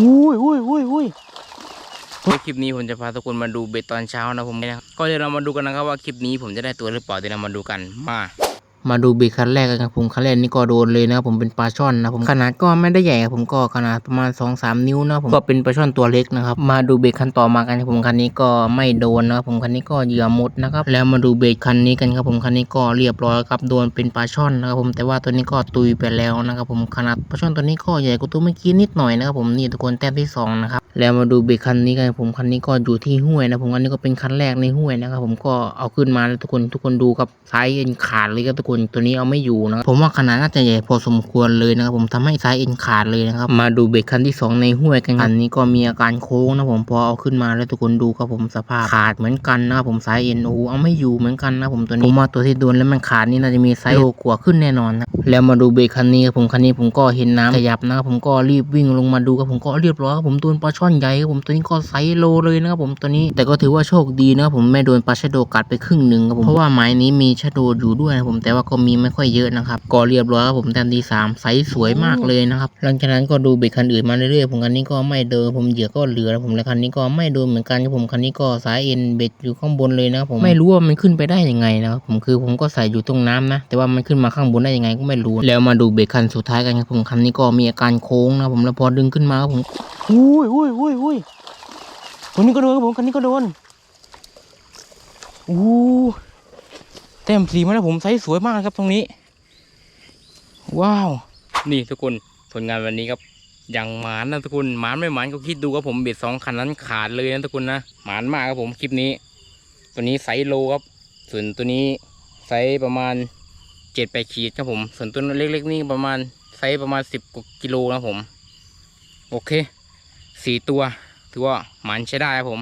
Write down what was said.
อุ้ยอุ้ยอุ้ยอุ้ยในคลิปนี้ผมจะพาทุกคนมาดูเบ็ดตอนเช้านะผมนะก็เดี๋ยวเรามาดูกันนะครับว่าคลิปนี้ผมจะได้ตัวหรือเปล่าเดี๋ยวเรามาดูกันมา มาดูเบ็ดคันแรกกันครับผมคันแรกนี่ก็โดนเลยนะครับผมเป็นปลาช่อนนะผมขนาดก็ไม่ได้ใหญ่ครับผมก็ขนาดประมาณ2อสนิ้วนะผมก็เป็นปลาช่อนตัวเล็กนะครับมาดูเบ็ดคันต่อมากันครับผมคันนี้ก็ไม่โดนนะครับผมคันนี้ก็เหยื่อหมดนะครับแล้วมาดูเบ็ดคันนี้กันครับผมคันนี้ก็เรียบร้อยครับโดนเป็นปลาช่อนนะครับผมแต่ว่าตัวนี้ก็ตุยไปแล้วนะครับผมขนาดปลาช่อนตัวนี้ก็ใหญ่กว่าตัวเมื่อกี้นิดหน่อยนะครับผมนี่ทุกคนแต้มที่สองนะครับแล้วมาดูเบ็ดคันนี้กันครับผมคันนี้ก็อยู่ที่ห้วยนะผมคันนี้ก็เป็นคันแรกในห้วยนะครับผมก็เอาขึ้นมาแล้วทุกคนทุกคนดูครับไซส์เอ็นขาดเลยครับทุกคนตัวนี้เอาไม่อยู่นะครับผมว่าขนาดน่าจะใหญ่พอสมควรเลยนะครับผมทำให้ไซส์เอ็นขาดเลยนะครับมาดูเบ็ดคันที่สองในห้วยกันคันนี้ก็มีอาการโค้งนะผมพอเอาขึ้นมาแล้วทุกคนดูครับผมสภาพขาดเหมือนกันนะครับผมไซส์เอ็นโอ้เอาไม่อยู่เหมือนกันนะผมตัวนี้ผมว่าตัวที่โดนแล้วมันขาดนี่น่าจะมีไซส์โลกว่าขึ้นแน่นอนนะแล้วมาดูเบ็ดคันนี้ครับผมคันนี้ผมก็เห็นน้ำขยับนะครับผมก็รีบวิ่งลงมาดูครับผมก็เรียบร้อยครับผมโดนปลาช่อนใหญ่ครับผมตัวนี้ก็ไซส์โลเลยนะครับผมตัวนี้แต่ก็ถือว่าโชคดีนะครับผมไม่โดนปลาชะโดกัดไปครึ่งหนึ่งครับผมเพราะว่าไม้นี้มีชะโดอยู่ด้วยนะผมแต่ว่าก็มีไม่ค่อยเยอะนะครับ ก็เรียบร้อยครับผมแต้มที่สามไซส์สวยมากเลยนะครับหลังจากนั้นก็ดูเบ็ดคันอื่นมาเรื่อยๆผมคันนี้ก็ไม่เดินผมเหยื่อก็เหลือนะผมและคันนี้ก็ไม่โดนเหมือนกันครับผมคันนี้ก็สายเอ็นเบ็ดอยู่ข้างบนเลยนะครับผมไม่รู้ว่ามันขึ้นไปได้ยังไงนะครับผมคือผมก็ใส่อยู่ตรงน้ำนะ แต่ว่ามันขึ้นมาข้างบนได้ยังไงก็ไม่รู้ แล้วมาดูเบ็ดคันสุดท้ายกันครับผมคันนี้ก็มีอาการโค้งนะผมแล้วพอดึงขึ้นมาครับผมอุ้ยอุ้ยอุ้ยอุ้ยตัวนี้ก็โดนครับผมคันนี้ก็โดนอู้เต็มสีมาแล้วผมไซส์สวยมากครับตรงนี้ ว้าว นี่ทุกคนผลงานวันนี้ครับอย่างหมานนะทุกคนหมานไม่หมานก็คิดดูครับผมเบ็ดสองคันนั้นขาดเลยนะทุกคนนะหมานมากครับผมคลิปนี้ ตัวนี้ไซส์โลครับ ส่วนตัวนี้ไซส์ประมาณเจ็ดแปดขีดครับผม ส่วนตัวเล็กๆนี่ประมาณไซส์ประมาณสิบกว่ากิโลนะผม โอเคสี่ตัวถือว่าหมานใช้ได้ครับผม